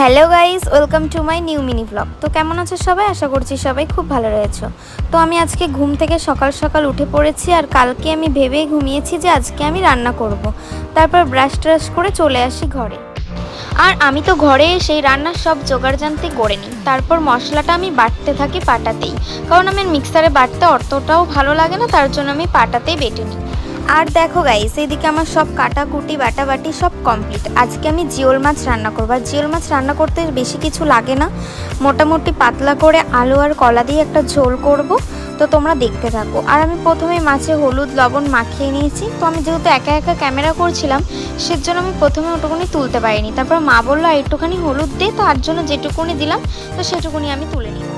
Hello guys, welcome to my new mini blog তো কেমন আছো সবাই? আশা করছি সবাই খুব ভালো রয়েছো। তো আমি আজকে ঘুম থেকে সকাল সকাল উঠে পড়েছি আর কালকে আমি ভেবেই ঘুমিয়েছি যে আজকে আমি রান্না করব। তারপর ব্রাশ ট্রাশ করে চলে আসি ঘরে। আর আমি তো ঘরে এসেই রান্নার সব জোগাড় জানতে করে নিই। তারপর মশলাটা আমি বাটতে থাকি পাটাতেই। কারণ আমার মিক্সারে বাটতে অতটাও ভালো লাগে না, তার জন্য আমি পাটাতেই বেটে নিই। আর দেখো গাইস এইদিকে আমার সব কাটাকুটি, বাটাবাটি সব কমপ্লিট আজকে আমি জিওল মাছ রান্না করব। আর জিওল মাছ রান্না করতে বেশি কিছু লাগে না। মোটামুটি পাতলা করে আলু আর কলা দিয়ে একটা ঝোল করব। তো তোমরা দেখতে থাকো। আর আমি প্রথমে মাছে হলুদ, লবণ মাখিয়ে নিয়েছি। তো আমি যেহেতু একা একা ক্যামেরা করছিলাম, সেজন্য আমি প্রথমে ওটুকুনি তুলতে পারিনি। তারপর মা বলল, আর একটুখানি হলুদ দে তার জন্য যেটুকুনি দিলাম, তো সেটুকুনি আমি তুলে নিলাম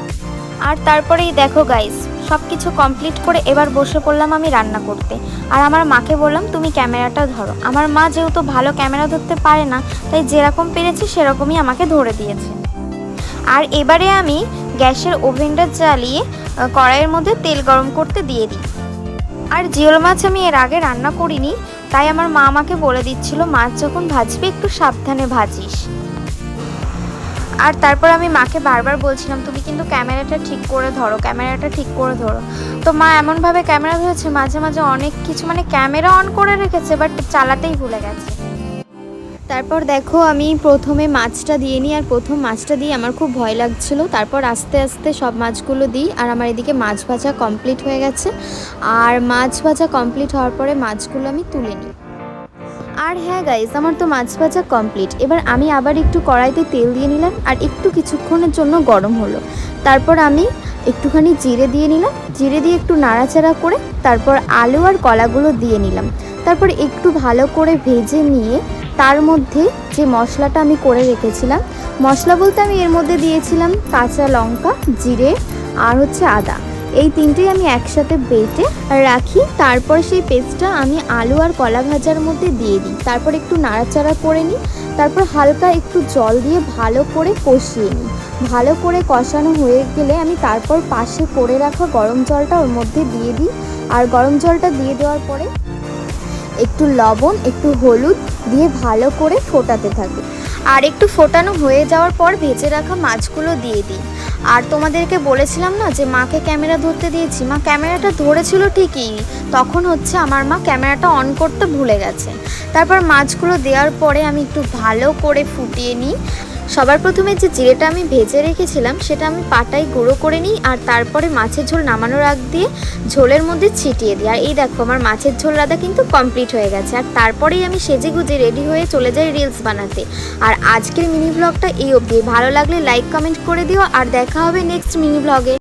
আর তারপরেই দেখো গাইস সব কিছু কমপ্লিট করে এবার বসে পড়লাম আমি রান্না করতে। আর আমার মাকে বললাম, তুমি ক্যামেরাটা ধরো। আমার মা যেহেতু ভালো ক্যামেরা ধরতে পারে না, তাই যেরকম পেরেছি সেরকমই আমাকে ধরে দিয়েছে। আর এবারে আমি গ্যাসের ওভেনটা জ্বালিয়ে কড়াইয়ের মধ্যে তেল গরম করতে দিয়ে দিই। আর জিওল মাছ আমি এর আগে রান্না করিনি, তাই আমার মা আমাকে বলে দিচ্ছিল, মাছ যখন ভাজবি একটু সাবধানে ভাজিস। আর তারপর আমি মাকে বারবার বলছিলাম, তুমি কিন্তু ক্যামেরাটা ঠিক করে ধরো, ক্যামেরাটা ঠিক করে ধরো। তো মা এমনভাবে ক্যামেরা ধরেছে, মাঝে মাঝে অনেক কিছু মানে ক্যামেরা অন করে রেখেছে, বাট চালাতেই ভুলে গেছে। তারপর দেখো, আমি প্রথমে মাছটা দিয়ে নিই, আর প্রথম মাছটা দিয়ে আমার খুব ভয় লাগছিল। তারপর আস্তে আস্তে সব মাছগুলো দিই, আর আমার এদিকে মাছ ভাজা কমপ্লিট হয়ে গেছে। আর মাছ ভাজা কমপ্লিট হওয়ার পরে মাছগুলো আমি তুলে নিই। আর হ্যাঁ গাইজ আমার তো মাছ ভাজা কমপ্লিট এবার আমি আবার একটু কড়াইতে তেল দিয়ে নিলাম আর একটু কিছুক্ষণের জন্য গরম হলো। তারপর আমি একটুখানি জিরে দিয়ে নিলাম। জিরে দিয়ে একটু নাড়াচাড়া করে তারপর আলু আর কলাগুলো দিয়ে নিলাম। তারপর একটু ভালো করে ভেজে নিয়ে তার মধ্যে যে মশলাটা আমি করে রেখেছিলাম, মশলা বলতে আমি এর মধ্যে দিয়েছিলাম কাঁচা লঙ্কা, জিরে আর হচ্ছে আদা। এই তিনটেই আমি একসাথে বেটে রাখি। তারপর সেই পেস্টটা আমি আলু আর কলা ভাজার মধ্যে দিয়ে দিই। তারপর একটু নাড়াচাড়া করে নিই। তারপর হালকা একটু জল দিয়ে ভালো করে কষিয়ে নিই। ভালো করে কষানো হয়ে গেলে আমি তারপর পাশে করে রাখা গরম জলটা ওর মধ্যে দিয়ে দিই। আর গরম জলটা দিয়ে দেওয়ার পরে একটু লবণ, একটু হলুদ দিয়ে ভালো করে ফোটাতে থাকি। আর একটু ফোটানো হয়ে যাওয়ার পর ভেজে রাখা মাছগুলো দিয়ে দিই। আর তোমাদেরকে বলেছিলাম না যে মাকে ক্যামেরা ধরতে দিয়েছি? মা ক্যামেরাটা ধরেছিল ঠিকই, তখন হচ্ছে আমার মা ক্যামেরাটা অন করতে ভুলে গেছে। তারপর মাছগুলো দেওয়ার পরে আমি একটু ভালো করে ফুটিয়ে নিই। সবার প্রথমে যে জিরেটা আমি ভেজে রেখেছিলাম, সেটা আমি পাটায় গুঁড়ো করে নিই আর তারপরে মাছের ঝোল নামানোর আগ দিয়ে ঝোলের মধ্যে ছিটিয়ে দিই। আর এই দেখো, আমার মাছের ঝোল রাধা কিন্তু কমপ্লিট হয়ে গেছে। আর তারপরেই আমি সেজে গুজে রেডি হয়ে চলে যাই রিলস বানাতে। আর আজকের মিনি ব্লগটা এই অবধি। ভালো লাগলে লাইক, কমেন্ট করে দিও। আর দেখা হবে নেক্সট মিনি ব্লগে।